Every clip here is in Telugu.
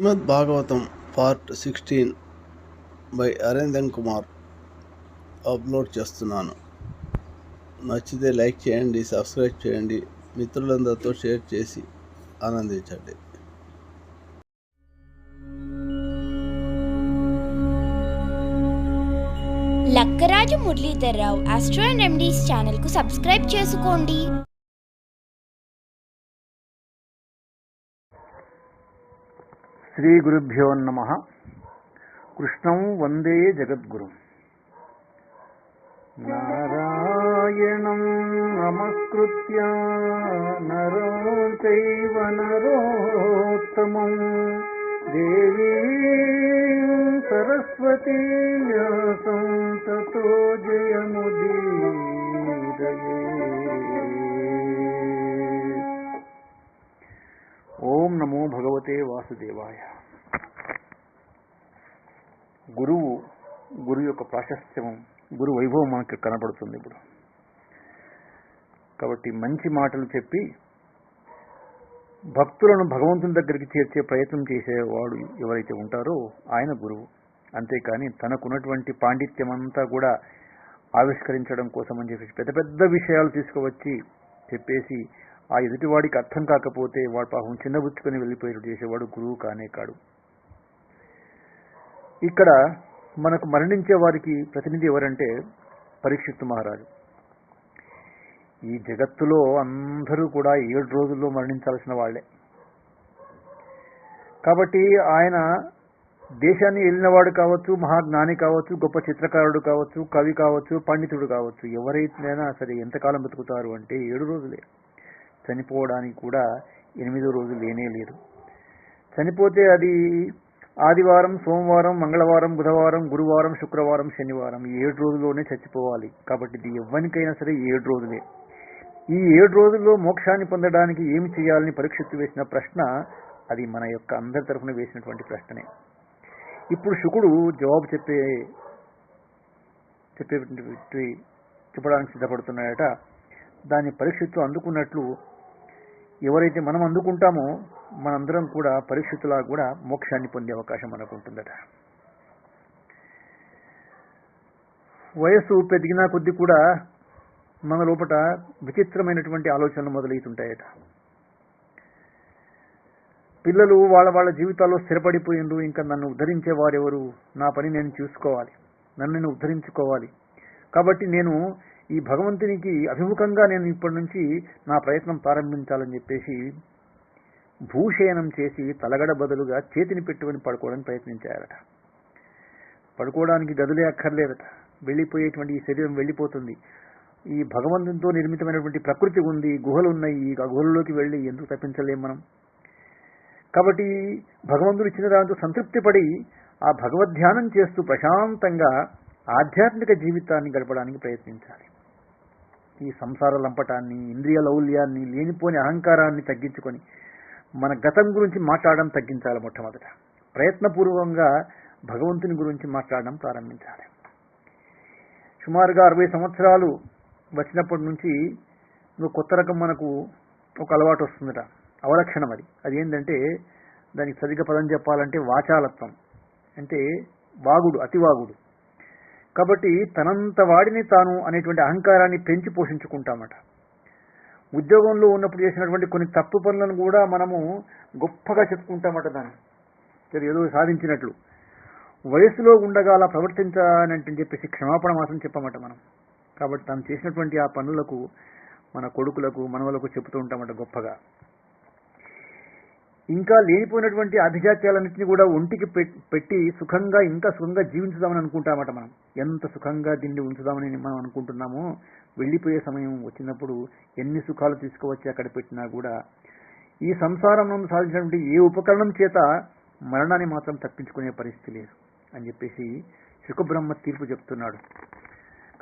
Srimad Bhagavatam part sixteen by Arendan Kumar upload చేస్తున్నాను. నచ్చితే లైక్ చేయండి సబ్స్క్రైబ్ చేయండి మిత్రులందరితో షేర్ చేసి ఆనందించండి. Lakkaraju Muralidhar Rao astro and MDs ఛానల్కు సబ్స్క్రైబ్ చేసుకోండి. శ్రీ గురుభ్యో నమ. కృష్ణం వందే జగద్గురు. నారాయణం నమస్కృత్య నరో చైవ నరోత్తమం. దేవీ సరస్వతీ వ్యాసం తతో జయముదీరయే. ఓం నమో భగవతే వాసుదేవాయ. గురువు గురు యొక్క ప్రాశస్త్యం గురు వైభవం మనకి కనపడుతుంది ఇప్పుడు. కాబట్టి మంచి మాటలు చెప్పి భక్తులను భగవంతుని దగ్గరికి చేర్చే ప్రయత్నం చేసేవాడు ఎవరైతే ఉంటారో ఆయన గురువు. అంతేకాని తనకున్నటువంటి పాండిత్యం అంతా కూడా ఆవిష్కరించడం కోసం అని చెప్పేసి పెద్ద పెద్ద విషయాలు తీసుకువచ్చి చెప్పేసి ఆ ఎదుటివాడికి అర్థం కాకపోతే వాడు పాపం చిన్నబుచ్చుకొని వెళ్ళిపోయేట్టు చేసేవాడు గురువు కానే కాడు. ఇక్కడ మనకు మరణించే వారికి ప్రతినిధి ఎవరంటే పరీక్షిత్తు మహారాజు. ఈ జగత్తులో అందరూ కూడా ఏడు రోజుల్లో మరణించాల్సిన వాళ్ళే. కాబట్టి ఆయన దేశాన్ని వెళ్ళినవాడు కావచ్చు మహాజ్ఞాని కావచ్చు గొప్ప చిత్రకారుడు కావచ్చు కవి కావచ్చు పండితుడు కావచ్చు ఎవరైతేనైనా సరే ఎంతకాలం బతుకుతారు అంటే ఏడు రోజులే. చనిపోవడానికి కూడా ఎనిమిదో రోజు లేనే లేదు. చనిపోతే అది ఆదివారం సోమవారం మంగళవారం బుధవారం గురువారం శుక్రవారం శనివారం ఈ ఏడు రోజుల్లోనే చచ్చిపోవాలి. కాబట్టి ఇది ఎవరికైనా సరే ఏడు రోజులే. ఈ ఏడు రోజుల్లో మోక్షాన్ని పొందడానికి ఏమి చేయాలని పరీక్షిత్తు వేసిన ప్రశ్న అది మన యొక్క అందరి తరఫున వేసినటువంటి ప్రశ్ననే. ఇప్పుడు శుకుడు జవాబు చెప్పే చెప్పే చెప్పడానికి సిద్ధపడుతున్నాడట. దాన్ని పరీక్షిత్తు అందుకున్నట్లు ఎవరైతే మనం అందుకుంటామో మనందరం కూడా పరిస్థితులా కూడా మోక్షాన్ని పొందే అవకాశం మనకు ఉంటుందట. వయస్సు పెరిగినా కొద్దీ కూడా మన లోపల విచిత్రమైనటువంటి ఆలోచనలు మొదలవుతుంటాయట. పిల్లలు వాళ్ళ వాళ్ళ జీవితాల్లో స్థిరపడిపోయిండ్రు ఇంకా నన్ను ఉద్ధరించే వారెవరు? నా పని నేను చూసుకోవాలి. నన్ను నేను ఉద్ధరించుకోవాలి. కాబట్టి నేను ఈ భగవంతునికి అభిముఖంగా నేను ఇప్పటి నుంచి నా ప్రయత్నం ప్రారంభించాలని చెప్పేసి భూషయనం చేసి తలగడ బదులుగా చేతిని పెట్టుకొని పడుకోవడానికి ప్రయత్నించారట. పడుకోవడానికి గదులే అక్కర్లేదట. వెళ్ళిపోయేటువంటి ఈ శరీరం వెళ్ళిపోతుంది. ఈ భగవంతునితో నిర్మితమైనటువంటి ప్రకృతి ఉంది గుహలు ఉన్నాయి ఈ గుహలలోకి వెళ్ళి ఎందుకు తప్పించలేం మనం? కాబట్టి భగవంతుడు ఇచ్చిన దాంతో సంతృప్తి పడి ఆ భగవద్ధ్యానం చేస్తూ ప్రశాంతంగా ఆధ్యాత్మిక జీవితాన్ని గడపడానికి ప్రయత్నించాలి. ఈ సంసార లంపటాన్ని ఇంద్రియ లౌల్యాన్ని లేనిపోని అహంకారాన్ని తగ్గించుకొని మన గతం గురించి మాట్లాడడం తగ్గించాలి మొట్టమొదట. ప్రయత్నపూర్వకంగా భగవంతుని గురించి మాట్లాడడం ప్రారంభించాలి. సుమారుగా అరవై సంవత్సరాలు వచ్చినప్పటి నుంచి ఇంకో కొత్త రకం మనకు ఒక అలవాటు వస్తుందట. అవలక్షణం అది. అది ఏంటంటే దానికి సరిగ్గా పదం చెప్పాలంటే వాచాలత్వం. అంటే వాగుడు అతివాగుడు. కాబట్టి తనంత వాడిని తాను అనేటువంటి అహంకారాన్ని పెంచి పోషించుకుంటామట. ఉద్యోగంలో ఉన్నప్పుడు చేసినటువంటి కొన్ని తప్పు పనులను కూడా మనము గొప్పగా చెప్పుకుంటామట దాన్ని. సరే ఏదో సాధించినట్లు. వయసులో ఉండగా అలా ప్రవర్తించానంటే చెప్పేసి క్షమాపణ మాత్రం చెప్పమట మనం. కాబట్టి తాను చేసినటువంటి ఆ పనులకు మన కొడుకులకు మనవలకు చెబుతూ ఉంటామట గొప్పగా. ఇంకా లేనిపోయినటువంటి అభిజాత్యాలన్నింటినీ కూడా ఒంటికి పెట్టి సుఖంగా ఇంకా సుఖంగా జీవించుదామని అనుకుంటామట మనం. ఎంత సుఖంగా దీన్ని ఉంచుదామని మనం అనుకుంటున్నామో వెళ్ళిపోయే సమయం వచ్చినప్పుడు ఎన్ని సుఖాలు తీసుకువచ్చి అక్కడ పెట్టినా కూడా ఈ సంసారం సాధించినటువంటి ఏ ఉపకరణం చేత మరణాన్ని మాత్రం తప్పించుకునే పరిస్థితి లేదు అని చెప్పేసి శుకబ్రహ్మ తీర్పు చెప్తున్నాడు.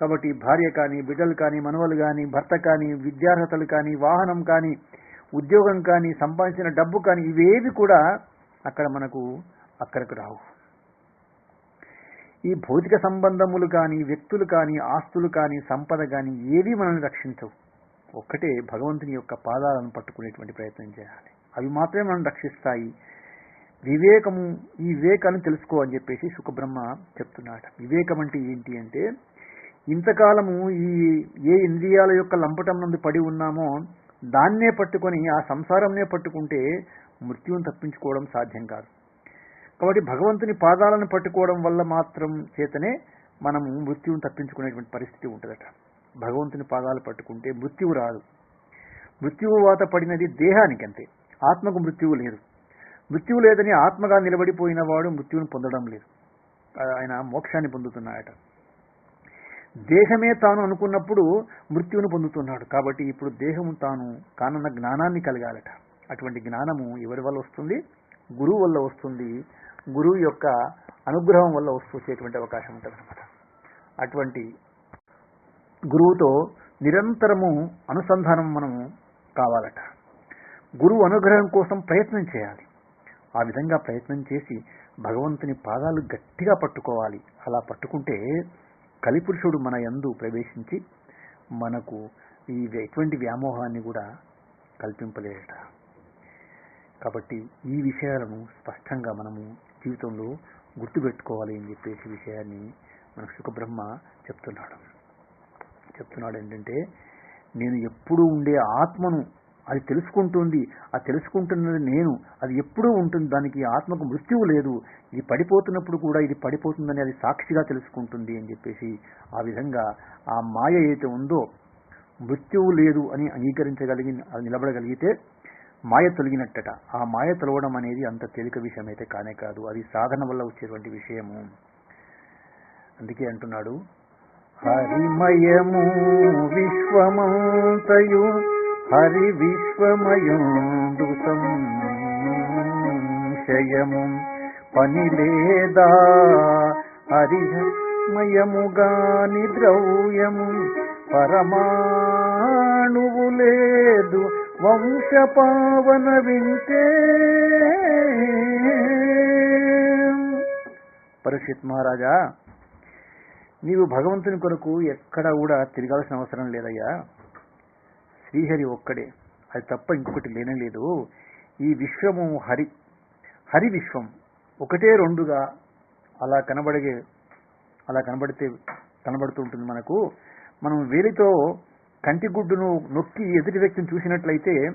కాబట్టి భార్య కానీ బిడ్డలు కానీ మనవలు కానీ భర్త కానీ విద్యార్హతలు కానీ వాహనం కానీ ఉద్యోగం కానీ సంపాదించిన డబ్బు కానీ ఇవేవి కూడా అక్కడ మనకు అక్కడికి రావు. ఈ భౌతిక సంబంధములు కానీ వ్యక్తులు కానీ ఆస్తులు కానీ సంపద కానీ ఏవి మనల్ని రక్షించవు. ఒక్కటే భగవంతుని యొక్క పాదాలను పట్టుకునేటువంటి ప్రయత్నం చేయాలి. అవి మాత్రమే మనం రక్షిస్తాయి. వివేకము ఈ వివేకాన్ని తెలుసుకో అని చెప్పేసి సుఖబ్రహ్మ చెప్తున్నాడు. వివేకం అంటే ఏంటి అంటే ఇంతకాలము ఈ ఏ ఇంద్రియాల యొక్క లంపటం నుండి పడి ఉన్నామో దాన్నే పట్టుకొని ఆ సంసారంనే పట్టుకుంటే మృత్యువును తప్పించుకోవడం సాధ్యం కాదు. కాబట్టి భగవంతుని పాదాలను పట్టుకోవడం వల్ల మాత్రం చేతనే మనము మృత్యువును తప్పించుకునేటువంటి పరిస్థితి ఉంటుందట. భగవంతుని పాదాలు పట్టుకుంటే మృత్యువు రాదు. మృత్యువు వాత పడినది దేహానికి అంతే ఆత్మకు మృత్యువు లేదు. మృత్యువు లేదని ఆత్మగా నిలబడిపోయిన వాడు మృత్యువును పొందడం లేదు. ఆయన మోక్షాన్ని పొందుతున్నాయట దేహమే తాను అనుకున్నప్పుడు మృత్యువును పొందుతున్నాడు. కాబట్టి ఇప్పుడు దేహము తాను కానున్న జ్ఞానాన్ని కలగాలట. అటువంటి జ్ఞానము ఎవరి వల్ల వస్తుంది? గురువు వల్ల వస్తుంది. గురువు యొక్క అనుగ్రహం వల్ల వస్తూ వచ్చేటువంటి అవకాశం ఉంటుంది అనమాట అటువంటి గురువుతో నిరంతరము అనుసంధానం మనము కావాలట. గురువు అనుగ్రహం కోసం ప్రయత్నం చేయాలి. ఆ విధంగా ప్రయత్నం చేసి భగవంతుని పాదాలు గట్టిగా పట్టుకోవాలి. అలా పట్టుకుంటే కలిపురుషుడు మన యందు ప్రవేశించి మనకు ఈ ఎటువంటి వ్యామోహాన్ని కూడా కల్పింపలేట కాబట్టి ఈ విషయాలను స్పష్టంగా మనము జీవితంలో గుర్తుపెట్టుకోవాలి అని చెప్పేసి విషయాన్ని మనకు సుఖబ్రహ్మ చెప్తున్నాడు. చెప్తున్నాడు ఏంటంటే నేను ఎప్పుడూ ఉండే ఆత్మను అది తెలుసుకుంటుంది. ఆ తెలుసుకుంటున్నది నేను. అది ఎప్పుడూ ఉంటుంది. దానికి ఆత్మకు మృత్యువు లేదు. ఇది పడిపోతున్నప్పుడు కూడా ఇది పడిపోతుందని అది సాక్షిగా తెలుసుకుంటుంది అని చెప్పేసి ఆ విధంగా ఆ మాయ ఏదైతే ఉందో మృత్యువు లేదు అని అంగీకరించగలిగి అది నిలబడగలిగితే మాయ తొలగినట్టట. ఆ మాయ తొలగడం అనేది అంత తేలిక విషయం అయితే కానే కాదు. అది సాధన వల్ల వచ్చేటువంటి విషయము. అందుకే అంటున్నాడు హరిమయము విశ్వమంతయు హరి విశ్వమయుండు సంశయము పనిలేదా? హరిమయముగాని ద్రవ్యము పరమాణువు లేదు వంశ పావన వింటే పరీక్షిత్ మహారాజా నీవు భగవంతుని కొరకు ఎక్కడ కూడా తిరగాల్సిన అవసరం లేదయ్యా. శ్రీహరి ఒక్కడే. అది తప్ప ఇంకొకటి లేనే లేదు. ఈ విశ్వము హరి హరి విశ్వం. ఒకటే రెండుగా అలా కనబడే అలా కనబడితే కనబడుతూ ఉంటుంది మనకు. మనం వేలితో కంటి గుడ్డును నొక్కి ఎదుటి వ్యక్తిని చూసినట్లయితే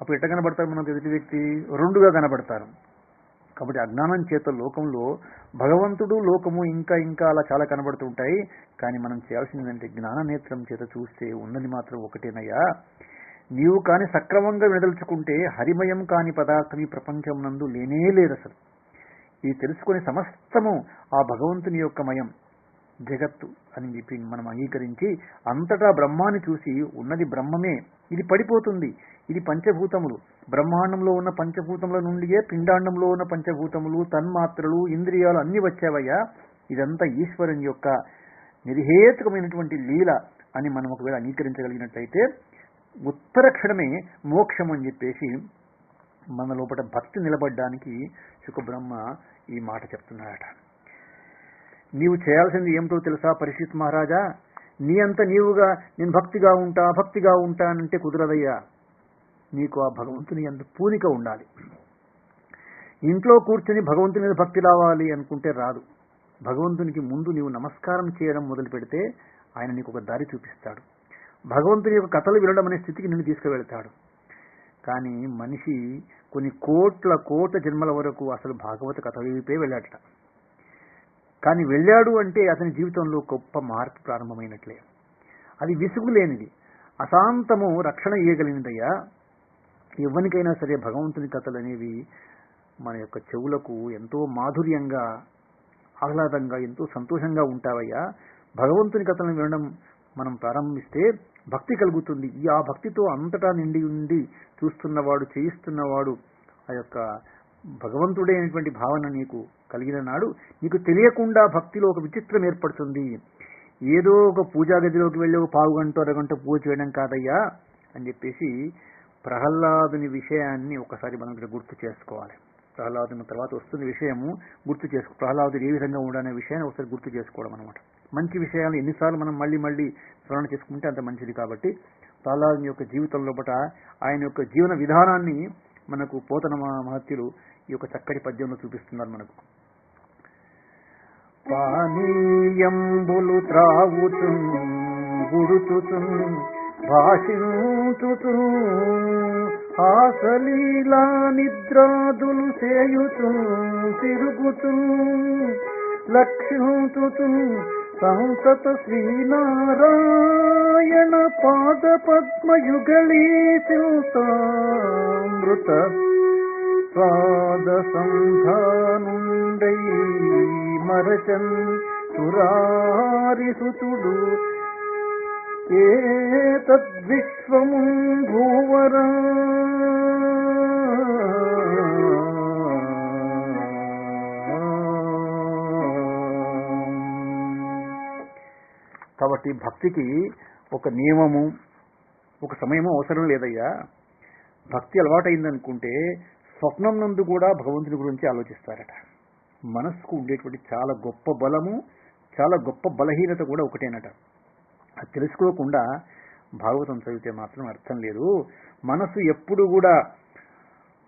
అప్పుడు ఎట్ట కనబడతారు మనకు? ఎదుటి వ్యక్తి రెండుగా కనబడతారు. కాబట్టి అజ్ఞానం చేత లోకంలో భగవంతుడు లోకము ఇంకా ఇంకా అలా చాలా కనబడుతూ ఉంటాయి కానీ మనం చేయాల్సింది ఏంటంటే జ్ఞాన నేత్రం చేత చూస్తే ఉన్నది మాత్రం ఒకటేనయ్యా. నీవు కాని సక్రమంగా వినదలుచుకుంటే హరిమయం కాని పదార్థం ఈ ప్రపంచం నందు లేనే లేదు అసలు. ఇది తెలుసుకుని సమస్తము ఆ భగవంతుని యొక్క మయం. జగత్తు అని చెప్పి మనం అంగీకరించి అంతటా బ్రహ్మాన్ని చూసి ఉన్నది బ్రహ్మమే. ఇది పడిపోతుంది. ఇది పంచభూతములు. బ్రహ్మాండంలో ఉన్న పంచభూతముల నుండియే పిండాండంలో ఉన్న పంచభూతములు తన్మాత్రలు ఇంద్రియాలు అన్ని వచ్చావయ్యా. ఇదంతా ఈశ్వరుని యొక్క నిర్హేతుకమైనటువంటి లీల అని మనం ఒకవేళ అంగీకరించగలిగినట్లయితే ఉత్తర క్షణమే మోక్షం అని చెప్పేసి మన లోపల భక్తి నిలబడ్డానికి సుఖబ్రహ్మ ఈ మాట చెప్తున్నాడట. నీవు చేయాల్సింది ఏమిటో తెలుసా పరిషిత్ మహారాజా? నీ అంత నీవుగా నేను భక్తిగా ఉంటా భక్తిగా ఉంటా అంటే కుదరదయ్యా. నీకు ఆ భగవంతుని అంత పూనిక ఉండాలి. ఇంట్లో కూర్చుని భగవంతుని మీద భక్తి రావాలి అనుకుంటే రాదు. భగవంతునికి ముందు నీవు నమస్కారం చేయడం మొదలు పెడితే ఆయన నీకు ఒక దారి చూపిస్తాడు. భగవంతుని యొక్క కథలు వినడం అనే స్థితికి నిన్ను తీసుకువెళ్తాడు. కానీ మనిషి కొన్ని కోట్ల కోట్ల జన్మల వరకు అసలు భాగవత కథ వైపే వెళ్ళాడట. కానీ వెళ్ళాడు అంటే అతని జీవితంలో గొప్ప మార్పు ప్రారంభమైనట్లే. అది విసుగు లేనిది అశాంతము రక్షణ ఇయ్యగలిగినదయ్యా. ఎవరికైనా సరే భగవంతుని కథలు అనేవి మన యొక్క చెవులకు ఎంతో మాధుర్యంగా ఆహ్లాదంగా ఎంతో సంతోషంగా ఉంటావయ్యా. భగవంతుని కథలను వినడం మనం ప్రారంభిస్తే భక్తి కలుగుతుంది. ఈ ఆ భక్తితో అంతటా నిండి ఉండి చూస్తున్నవాడు చేయిస్తున్నవాడు ఆ యొక్క భగవంతుడే అనేటువంటి భావన నీకు కలిగిన నాడు నీకు తెలియకుండా భక్తిలో ఒక విచిత్రం ఏర్పడుతుంది. ఏదో ఒక పూజా గదిలోకి వెళ్ళి ఒక పావు గంట అరగంట పూజ చేయడం కాదయ్యా అని చెప్పేసి ప్రహ్లాదుని విషయాన్ని ఒకసారి మనం ఇక్కడ గుర్తు చేసుకోవాలి. ప్రహ్లాదుని తర్వాత వస్తున్న విషయము గుర్తు చేసుకో ప్రహ్లాదుడు ఏ విధంగా ఉండాలనే విషయాన్ని ఒకసారి గుర్తు చేసుకోవడం అనమాట మంచి విషయాలు ఎన్నిసార్లు మనం మళ్ళీ మళ్ళీ స్మరణ చేసుకుంటే అంత మంచిది కాబట్టి ప్రహ్లాదుని యొక్క జీవితంలో బట ఆయన యొక్క జీవన విధానాన్ని మనకు పోతన మహత్యులు ఈ యొక్క చక్కటి పద్యంలో చూపిస్తున్నారు మనకు. పానీయంబులు త్రావుచు గుడుచుచు భాషించుచు ఆసలీలా నిద్రాదులు చేయుచు తిరుగుచు లక్ష్యుచుచు సంసత శ్రీనారాయణ పాద పద్మయుగళీ శిల్తామృత పాద సంధానుండై మరచన్ సురారిసుతుడు. ఏ తద్విశ్వము భూవరా. కాబట్టి భక్తికి ఒక నియమము ఒక సమయము అవసరం లేదయ్యా. భక్తి అలవాటైందనుకుంటే స్వప్నం నందు కూడా భగవంతుని గురించి ఆలోచిస్తారట. మనస్సుకు ఉండేటువంటి చాలా గొప్ప బలము చాలా గొప్ప బలహీనత కూడా ఒకటేనట. అది తెలుసుకోకుండా భాగవతం చదివితే మాత్రం అర్థం లేదు. మనసు ఎప్పుడు కూడా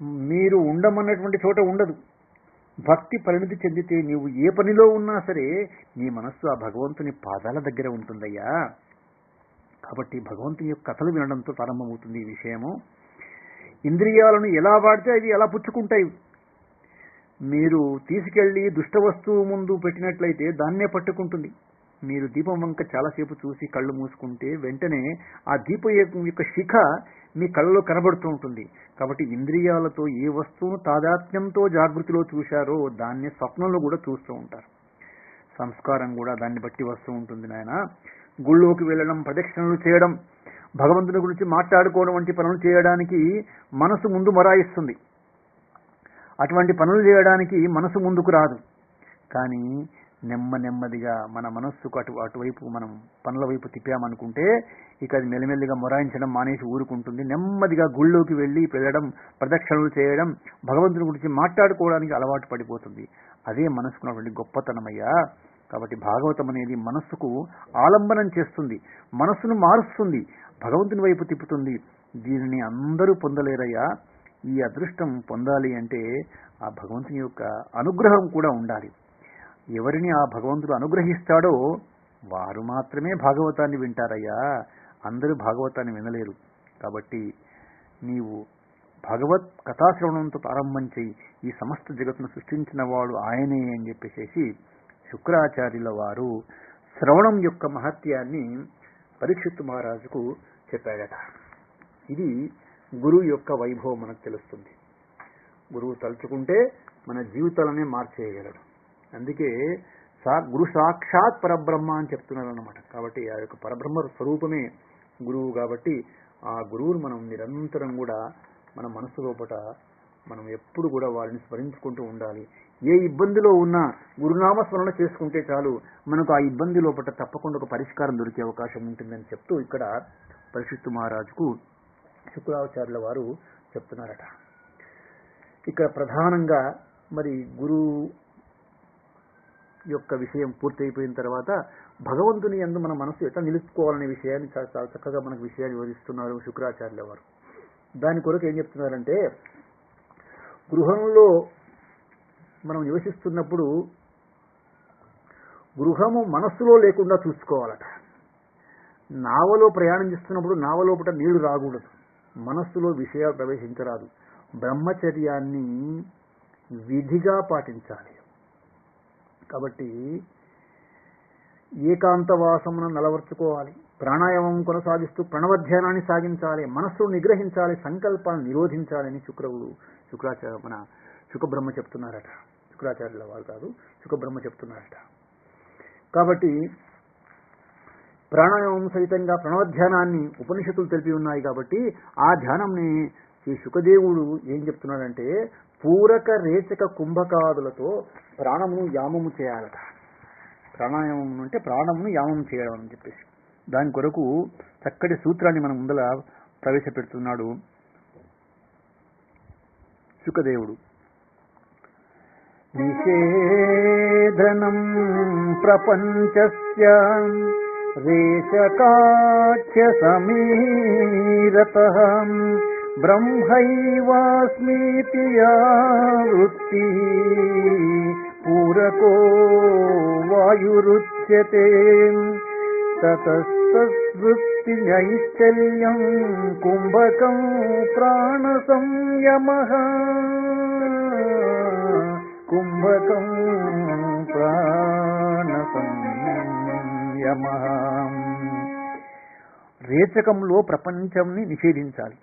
మీరు ఉండమన్నటువంటి చోట ఉండదు. భక్తి పరిణితి చెందితే నీవు ఏ పనిలో ఉన్నా సరే నీ మనస్సు ఆ భగవంతుని పాదాల దగ్గర ఉంటుందయ్యా. కాబట్టి భగవంతుని యొక్క కథలు వినడంతో ప్రారంభమవుతుంది ఈ విషయము. ఇంద్రియాలను ఎలా వాడితే అవి ఎలా పుచ్చుకుంటాయి. మీరు తీసుకెళ్ళి దుష్ట వస్తువు ముందు పెట్టినట్లయితే దాన్నే పట్టుకుంటుంది. మీరు దీపం వంక చాలాసేపు చూసి కళ్ళు మూసుకుంటే వెంటనే ఆ దీపం యొక్క శిఖ మీ కళ్ళలో కనబడుతూ ఉంటుంది. కాబట్టి ఇంద్రియాలతో ఏ వస్తువును తాదాత్మ్యంతో జాగృతిలో చూశారో దాన్ని స్వప్నంలో కూడా చూస్తూ ఉంటారు. సంస్కారం కూడా దాన్ని బట్టి వస్తూ ఉంటుంది నాయన. గుళ్ళోకి వెళ్ళడం ప్రదక్షిణలు చేయడం భగవంతుని గురించి మాట్లాడుకోవడం వంటి పనులు చేయడానికి మనసు ముందు మరాయిస్తుంది. అటువంటి పనులు చేయడానికి మనసు ముందుకు రాదు. కానీ నెమ్మ నెమ్మదిగా మన మనస్సుకు అటు అటువైపు మనం పనుల వైపు తిప్పామనుకుంటే ఇక అది మెల్లిమెల్లిగా మొరాయించడం మానేసి ఊరుకుంటుంది. నెమ్మదిగా గుళ్ళోకి వెళ్ళి వెళ్ళడం ప్రదక్షిణలు చేయడం భగవంతుని గురించి మాట్లాడుకోవడానికి అలవాటు పడిపోతుంది. అదే మనసుకున్నటువంటి గొప్పతనమయ్యా. కాబట్టి భాగవతం అనేది మనస్సుకు ఆలంబనం చేస్తుంది. మనస్సును మారుస్తుంది. భగవంతుని వైపు తిప్పుతుంది. దీనిని అందరూ పొందలేరయ్యా. ఈ అదృష్టం పొందాలి అంటే ఆ భగవంతుని యొక్క అనుగ్రహం కూడా ఉండాలి. ఎవరిని ఆ భగవంతుడు అనుగ్రహిస్తాడో వారు మాత్రమే భాగవతాన్ని వింటారయ్యా. అందరూ భాగవతాన్ని వినలేరు. కాబట్టి నీవు భగవత్ కథాశ్రవణంతో ప్రారంభం చేయి ఈ సమస్త జగత్తును సృష్టించిన వాడు ఆయనే అని చెప్పేసి శుక్రాచార్యుల వారు శ్రవణం యొక్క మహత్యాన్ని పరీక్షిత్తు మహారాజుకు చెప్పాడట ఇది గురువు యొక్క వైభవం మనకు తెలుస్తుంది. గురువు తలుచుకుంటే మన జీవితాలనే మార్చేయగలడు. అందుకే సా గురు సాక్షాత్ పరబ్రహ్మ అని చెప్తున్నారు అనమాట కాబట్టి ఆ యొక్క పరబ్రహ్మ స్వరూపమే గురువు కాబట్టి ఆ గురువును మనం నిరంతరం కూడా మన మనసు లోపల మనం ఎప్పుడు కూడా వారిని స్మరించుకుంటూ ఉండాలి. ఏ ఇబ్బందిలో ఉన్నా గురునామ స్మరణ చేసుకుంటే చాలు మనకు ఆ ఇబ్బంది లోపల తప్పకుండా ఒక పరిష్కారం దొరికే అవకాశం ఉంటుందని చెప్తూ ఇక్కడ పరిషత్తు మహారాజుకు శుక్రాచార్యుల వారు చెప్తున్నారట. ఇక్కడ ప్రధానంగా మరి గురువు యొక్క విషయం పూర్తయిపోయిన తర్వాత భగవంతుని ఎందు మన మనసు ఎట్లా నిలుపుకోవాలనే విషయాన్ని చాలా చాలా చక్కగా మనకు విషయాన్ని వివరిస్తున్నారు శుక్రాచార్యుల వారు. దాని కొరకు ఏం చెప్తున్నారంటే గృహంలో మనం నివసిస్తున్నప్పుడు గృహము మనస్సులో లేకుండా చూసుకోవాలట. నావలో ప్రయాణం చేస్తున్నప్పుడు నావలోపట నీళ్ళు రాకూడదు. మనస్సులో విషయాలు ప్రవేశించరాదు. బ్రహ్మచర్యాన్ని విధిగా పాటించాలి. కాబట్టి ఏకాంతవాసమును నలవర్చుకోవాలి. ప్రాణాయామం కొనసాగిస్తూ ప్రణవధ్యానాన్ని సాగించాలి. మనస్సును నిగ్రహించాలి. సంకల్పాన్ని నిరోధించాలని శుక్రవుడు శుక్రాచార్య మన శుకబ్రహ్మ చెప్తున్నారట. శుక్రాచార్యుల వారు కాదు శుకబ్రహ్మ చెప్తున్నారట. కాబట్టి ప్రాణాయామం సహితంగా ప్రణవధ్యానాన్ని ఉపనిషత్తులు తెలిపి ఉన్నాయి కాబట్టి ఆ ధ్యానంని ఈ శుకదేవుడు ఏం చెప్తున్నాడంటే పూరక రేచక కుంభకాదులతో ప్రాణమును యామము చేయాలట. ప్రాణాయామం అంటే ప్రాణమును యామం చేయడం అని చెప్పేసి. దాని కొరకు చక్కటి సూత్రాన్ని మనం ముందల ప్రవేశపెడుతున్నాడు శుకదేవుడు నిషేధనం ప్రపంచస్య वेशकाख्यसमीरतः ब्रह्मैवास्मीति या वृत्तिः पूरको वायुरुच्यते। ततस्तद्वृत्तिनैश्चल्यम् कुम्भकम् प्राणसंयमः। कुम्भकम् प्रा కుంభకం రేచకంలో ప్రపంచంని నిషేధించాలి.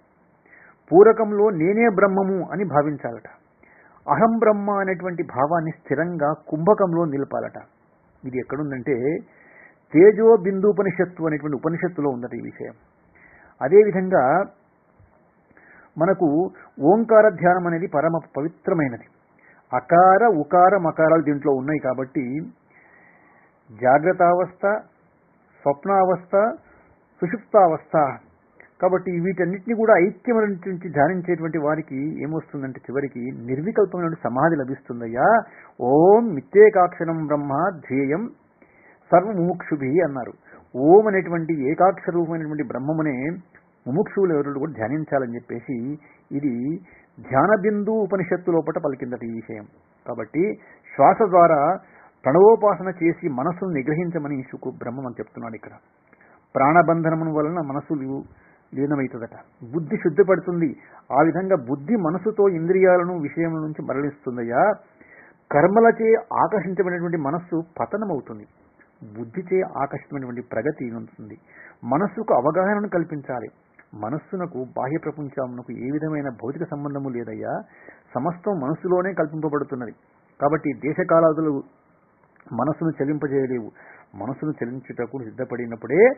పూరకంలో నేనే బ్రహ్మము అని భావించాలట. అహం బ్రహ్మ అనేటువంటి భావాన్ని స్థిరంగా కుంభకంలో నిలపాలట. ఇది ఎక్కడుందంటే తేజో బిందుపనిషత్తు అనేటువంటి ఉపనిషత్తులో ఉందట ఈ విషయం. అదేవిధంగా మనకు ఓంకార ధ్యానం అనేది పరమ పవిత్రమైనది. అకార ఉకార మకారాలు దీంట్లో ఉన్నాయి కాబట్టి జాగ్రత్తావస్థ స్వప్నావస్థ సుషుప్తావస్థ. కాబట్టి వీటన్నిటిని కూడా ఐక్యం నుంచి ధ్యానించేటువంటి వారికి ఏమొస్తుందంటే చివరికి నిర్వికల్పమైన సమాధి లభిస్తుందయ్యా. ఓం మిత్యేకాక్షరం బ్రహ్మ ధ్యేయం సర్వముముక్షుభి అన్నారు. ఓం అనేటువంటి ఏకాక్షర రూపమైనటువంటి బ్రహ్మమునే ముముక్షువులు ఎవరు కూడా ధ్యానించాలని చెప్పేసి ఇది ధ్యాన బిందు ఉపనిషత్తు లోపల పలికిందట ఈ విషయం. కాబట్టి శ్వాస ద్వారా ప్రణవోపాసన చేసి మనస్సును నిగ్రహించమని శుకు బ్రహ్మం అని చెప్తున్నాడు ఇక్కడ. ప్రాణబంధనము వలన మనసు లీనమవుతుందట బుద్ధి శుద్ధిపడుతుంది. ఆ విధంగా బుద్ధి మనసుతో ఇంద్రియాలను విషయముల నుంచి మరలిస్తుందయ్యా. కర్మలచే ఆకర్షించబడినటువంటి మనస్సు పతనమవుతుంది. బుద్ధిచే ఆకర్షితమైనటువంటి ప్రగతి ఉంటుంది. మనస్సుకు అవగాహనను కల్పించాలి. మనస్సునకు బాహ్య ప్రపంచమునకు ఏ విధమైన భౌతిక సంబంధము లేదయ్యా. సమస్తం మనస్సులోనే కల్పింపబడుతున్నది. కాబట్టి దేశకాలాదులు మనసును చెలింపజేయలేవు. మనసును చలించుటకు సిద్ధపడినప్పుడే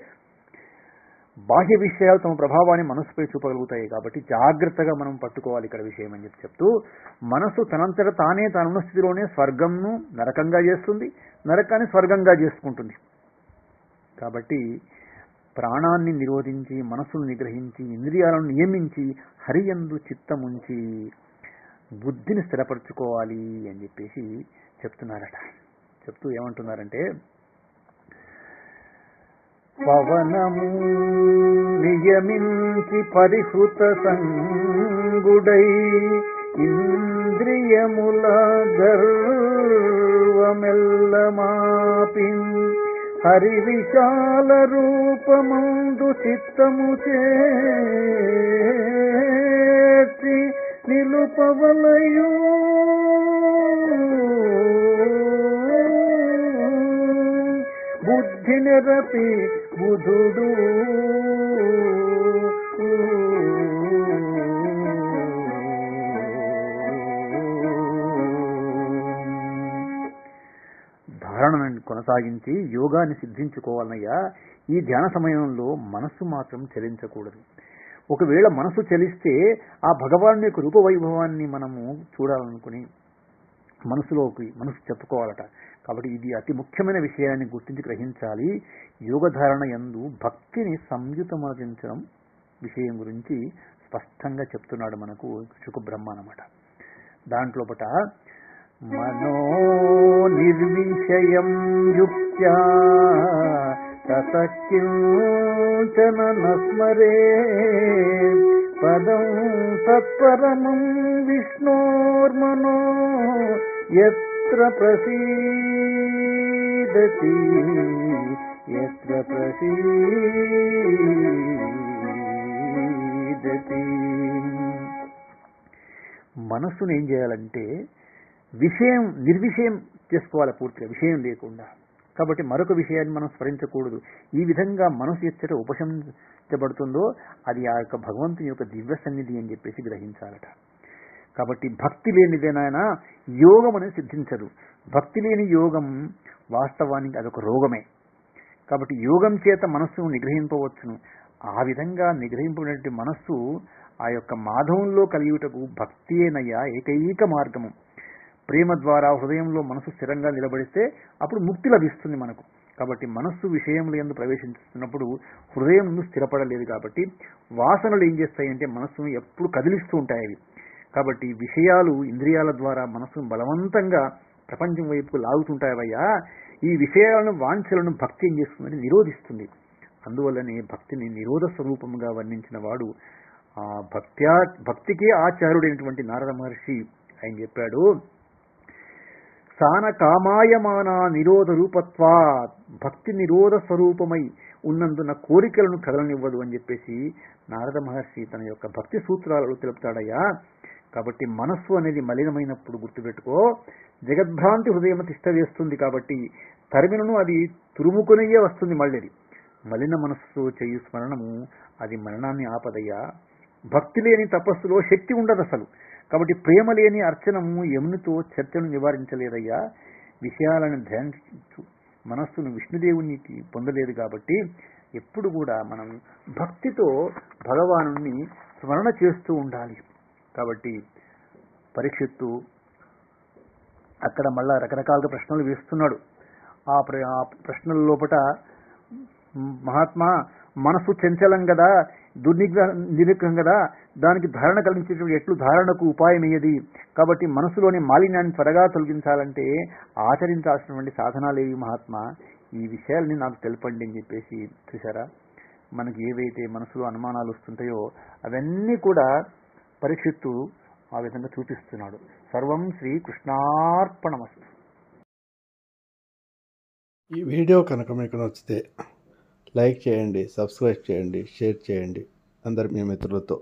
బాహ్య విషయాలు తమ ప్రభావాన్ని మనసుపై చూపగలుగుతాయి. కాబట్టి జాగ్రత్తగా మనం పట్టుకోవాలి ఇక్కడ విషయం అని చెప్పి చెప్తూ మనసు తనంతట తానే తనున్న స్థితిలోనే స్వర్గంను నరకంగా చేస్తుంది నరకాన్ని స్వర్గంగా చేసుకుంటుంది. కాబట్టి ప్రాణాన్ని నిరోధించి మనసును నిగ్రహించి ఇంద్రియాలను నియమించి హరియందు చిత్తముంచి బుద్ధిని స్థిరపరచుకోవాలి అని చెప్పేసి చెప్తున్నారట. చెప్తూ ఏమంటున్నారంటే పవనము నియమించి పరిహృత సంగుడై ఇంద్రియముల గర్వమెల్లమాపి హరి విశాల రూపముందు చిత్తము చేర్చి నిలుపవలయో. బుద్ధి నెరపి బుధుడు. ధారణను కొనసాగించి యోగాన్ని సిద్ధించుకోవాలనయ్యా ఈ ధ్యాన సమయంలో మనస్సు మాత్రం చెలించకూడదు. ఒకవేళ మనసు చలిస్తే ఆ భగవాన్ యొక్క రూపవైభవాన్ని మనము చూడాలనుకుని మనసులోకి మనసు చెప్పుకోవాలట. కాబట్టి ఇది అతి ముఖ్యమైన విషయాన్ని గుర్తించి గ్రహించాలి. యోగధారణ యందు భక్తిని సంయుతమరించడం విషయం గురించి స్పష్టంగా చెప్తున్నాడు మనకు శుకబ్రహ్మ అన్నమాట. దాంట్లోపట మనో నిర్విషయం యుక్త్యా తతకించన నస్మరే పదం తత్పరమం విష్ణోర్మనో ఎత్ర ప్రసీదతి. ఎత్ర ప్రసీదతి. మనస్సును ఏం చేయాలంటే విషయం నిర్విషయం చేసుకోవాలి పూర్తిగా విషయం లేకుండా. కాబట్టి మరొక విషయాన్ని మనం స్మరించకూడదు. ఈ విధంగా మనసు ఎచ్చట ఉపశమించబడుతుందో అది ఆ యొక్క భగవంతుని యొక్క దివ్య సన్నిధి అని చెప్పేసి గ్రహించాలట. కాబట్టి భక్తి లేనిదేనాయన యోగం అనేది సిద్ధించదు. భక్తి లేని యోగం వాస్తవానికి అదొక రోగమే. కాబట్టి యోగం చేత మనస్సును నిగ్రహింపవచ్చును. ఆ విధంగా నిగ్రహింపబడినటువంటి మనస్సు ఆ యొక్క మాధవంలో కలియుటకు భక్తియేనయ్యా ఏకైక మార్గము. ప్రేమ ద్వారా హృదయంలో మనసు స్థిరంగా నిలబడితే అప్పుడు ముక్తి లభిస్తుంది మనకు. కాబట్టి మనస్సు విషయంలో ఎందు ప్రవేశిస్తున్నప్పుడు హృదయం ముందు స్థిరపడలేదు కాబట్టి వాసనలు ఏం చేస్తాయంటే మనస్సును ఎప్పుడు కదిలిస్తూ ఉంటాయి అవి. కాబట్టి విషయాలు ఇంద్రియాల ద్వారా మనస్సును బలవంతంగా ప్రపంచం వైపు లాగుతుంటాయవయ్యా ఈ విషయాలను వాంఛలను భక్తి ఏం చేస్తుందని నిరోధిస్తుంది. అందువల్లనే భక్తిని నిరోధ స్వరూపంగా వర్ణించిన వాడు ఆ భక్త్యా భక్తికే ఆచార్యుడైనటువంటి నారద మహర్షి ఆయన చెప్పాడు సాన కామాయమాన నిరోధ రూపత్వా భక్తి నిరోధ స్వరూపమై ఉన్నందున కోరికలను కదలనివ్వదు అని చెప్పేసి నారద మహర్షి తన యొక్క భక్తి సూత్రాలలో తెలుపుతాడయ్యా. కాబట్టి మనస్సు అనేది మలినమైనప్పుడు గుర్తుపెట్టుకో. జగద్భ్రాంతి హృదయం తిష్ట వేస్తుంది కాబట్టి తరిమినను అది తురుముకునయ్యే వస్తుంది మళ్ళీ మలిన మనస్సు చేయు స్మరణము అది మరణాన్ని ఆపదయ్యా. భక్తి లేని తపస్సులో శక్తి ఉండదు అసలు. కాబట్టి ప్రేమ లేని అర్చనము యమునితో చర్చను నివారించలేదయ్యా. విషయాలను ధ్యానించు మనస్సును విష్ణుదేవునికి పొందలేదు కాబట్టి ఎప్పుడు కూడా మనం భక్తితో భగవాను స్మరణ చేస్తూ ఉండాలి. కాబట్టి పరీక్షిత్తు అక్కడ మళ్ళా రకరకాలుగా ప్రశ్నలు వేస్తున్నాడు. ఆ ప్ర ఆ ప్రశ్నల లోపట మహాత్మా మనసు చంచలం కదా దుర్నిగ్రహ నిగ్రహం కదా? దానికి ధారణ కలిగించేటువంటి ఎట్లు? ధారణకు ఉపాయం ఏది కాబట్టి మనసులోని మాలిన్యాన్ని త్వరగా తొలగించాలంటే ఆచరించాల్సినటువంటి సాధనాలేవి మహాత్మా. ఈ విషయాల్ని నాకు తెలపండి అని చెప్పేసి చూసారా మనకి ఏవైతే మనసులో అనుమానాలు వస్తుంటాయో అవన్నీ కూడా పరీక్షిత్తు ఆ విధంగా చూపిస్తున్నాడు. సర్వం శ్రీ కృష్ణార్పణమస్తు. ఈ వీడియో కనుక మీకు నచ్చితే లైక్ చేయండి సబ్స్క్రైబ్ చేయండి షేర్ చేయండి అందరు మీ మిత్రులతో.